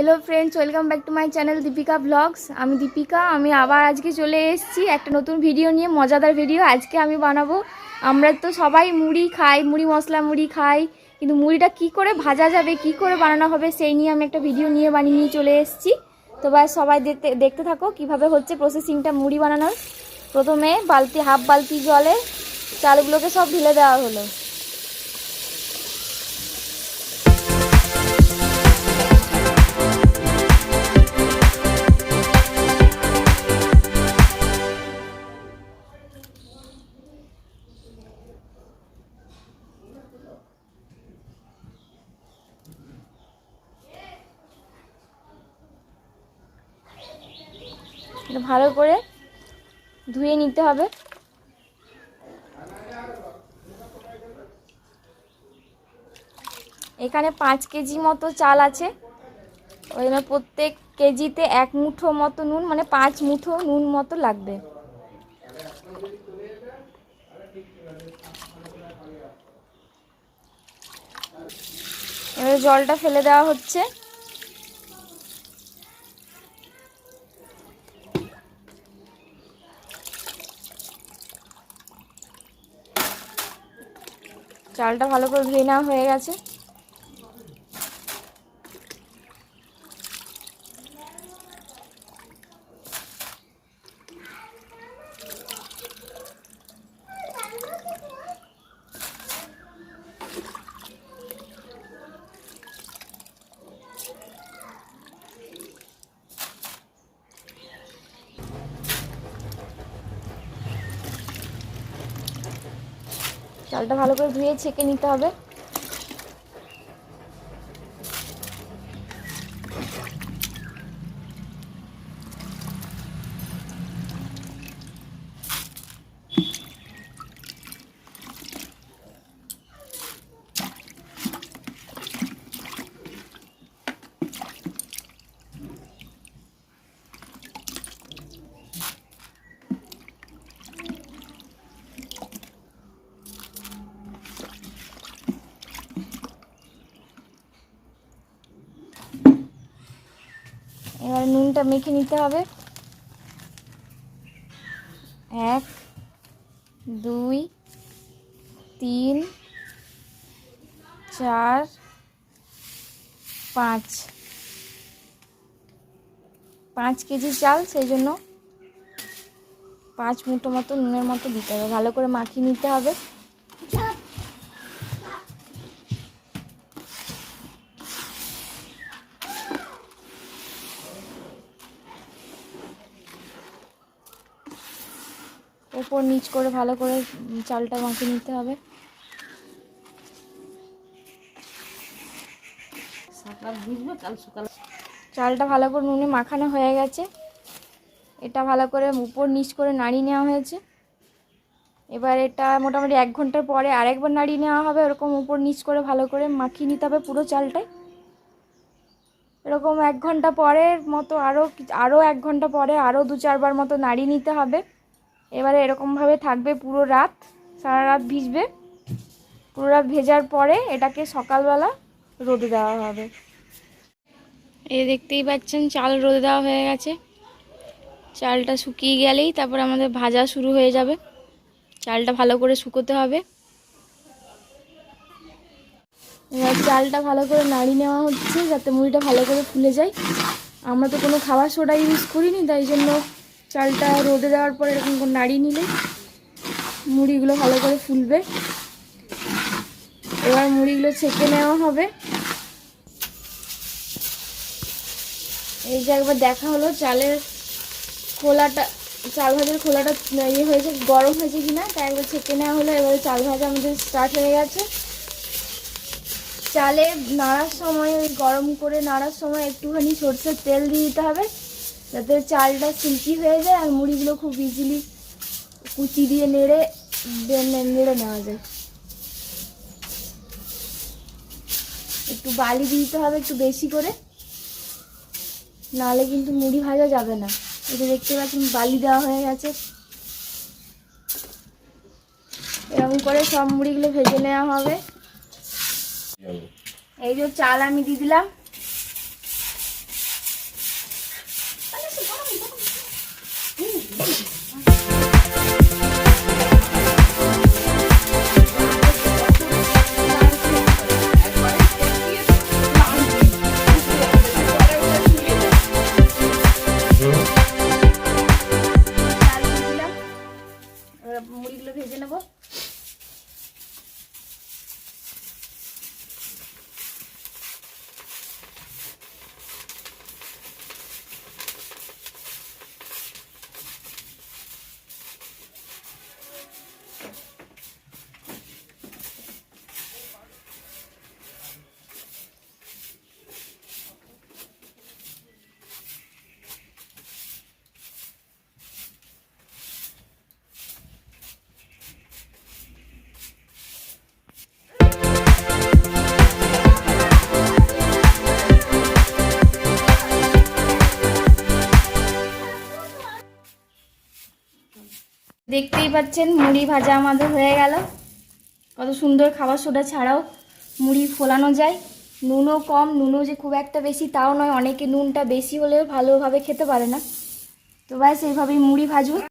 Hello friends welcome back to my channel Deepika vlogs আমি দীপিকা, আমি আবার আজকে চলে এসেছি একটা নতুন ভিডিও নিয়ে, মজাদার ভিডিও আজকে আমি বানাবো, আমরা তো সবাই মুড়ি খাই, মুড়ি মশলা মুড়ি খাই, কিন্তু মুড়িটা কি করে ভাজা যাবে, কি করে বানানো হবে, সেই নিয়ে আমি একটা ভিডিও নিয়ে বানিয়ে নিয়ে চলে এসেছি। তো ব্যাস সবাই দেখতে দেখতে থাকো কীভাবে হচ্ছে প্রসেসিংটা মুড়ি বানানোর। প্রথমে বালতি হাফ বালতি জলে চালগুলোকে সব ঢেলে দেওয়া হলো। ভালো করে ধুয়ে নিতে হবে। এখানে পাঁচ কেজি মতো চাল আছে। ওই জন্য প্রত্যেক কেজিতে এক মুঠো মতো নুন মানে পাঁচ মুঠো নুন মতো লাগবে। এবারে জলটা ফেলে দেওয়া হচ্ছে। চালটা ভালো করে ধুয়ে নেওয়া হয়ে গেছে। চালটা ভালো করে ধুয়ে ছেঁকে নিতে হবে। নুনটা মেখে নিতে হবে। এক, দুই, তিন, চার, পাঁচ। পাঁচ কেজি চাল, সেই জন্য পাঁচ মুঠো মতো নুনের মতো দিতে হবে। ভালো করে মাখিয়ে নিতে হবে। ওপর নিচ করে ভালো করে চালটা মাখিয়ে নিতে হবে। চালটা ভালো করে নুনে মাখানো হয়ে গেছে। এটা ভালো করে উপর নিচ করে নাড়িয়ে নেওয়া হয়েছে। এবার এটা মোটামুটি এক ঘণ্টার পরে আরেকবার নাড়িয়ে নেওয়া হবে। এরকম উপর নিচ করে ভালো করে মাখিয়ে নিতে হবে পুরো চালটাই। এরকম এক ঘণ্টা পরে মতো আরও আরও এক ঘণ্টা পরে আরও দু চারবার মতো নাড়িয়ে নিতে হবে। এবারে এরকমভাবে থাকবে পুরো রাত, সারা রাত ভিজবে। পুরো রাত ভেজার পরে এটাকে সকালবেলা রোদে দেওয়া হবে। এই দেখতেই পাচ্ছেন, চাল রোদে দেওয়া হয়ে গেছে। চালটা শুকিয়ে গেলেই তারপর আমাদের ভাজা শুরু হয়ে যাবে। চালটা ভালো করে শুকোতে হবে। এবার চালটা ভালো করে নাড়িয়ে নেওয়া হচ্ছে, যাতে মুড়িটা ভালো করে ফুলে যায়। আমরা তো কোনো খাবার সোডা ইউজ করিনি, তাই জন্য চালটা রোদে দেওয়ার পর এরকম করে নাড়িয়ে নিলে মুড়িগুলো ভালো করে ফুলবে। এবার মুড়িগুলো ছেঁকে নেওয়া হবে। এই যে একবার দেখা হলো, চালের খোলাটা, চাল ভাজার খোলাটা ইয়ে হয়েছে, গরম হয়েছে কিনা, তাই একবার ছেঁকে নেওয়া হলো। এবারে চাল ভাজা আমাদের স্টার্ট হয়ে গেছে। চালে নাড়ার সময় গরম করে নাড়ার সময় একটুখানি সর্ষের তেল দিয়ে দিতে হবে। যাতে চালটা সিল্কি হয়ে যায় আর মুড়িগুলো খুব ইজিলি কুচি দিয়ে নেড়ে নেড়ে নেওয়া যায়। একটু বালি দিতে হবে একটু বেশি করে, নাহলে কিন্তু মুড়ি ভাজা যাবে না। এটা দেখতে পাচ্ছেন, বালি দেওয়া হয়ে গেছে। এরকম করে সব মুড়িগুলো ভেজে নেওয়া হবে। এই যে চাল আমি দিয়ে দিলাম চাল দিয়ে দিলাম এবার মুড়িগুলো ভেজে নেব। দেখতেই পাচ্ছেন, মুড়ি ভাজা আমাদের হয়ে গেল। কত সুন্দর খাবার সোডা ছাড়াও মুড়ি ফোলানো যায়। নুনও কম, নুনও যে খুব একটা বেশি তাও নয়, অনেকে নুনটা বেশি হলেও ভালোভাবে খেতে পারে না। তো ব্যাস, এইভাবেই মুড়ি ভাজুন।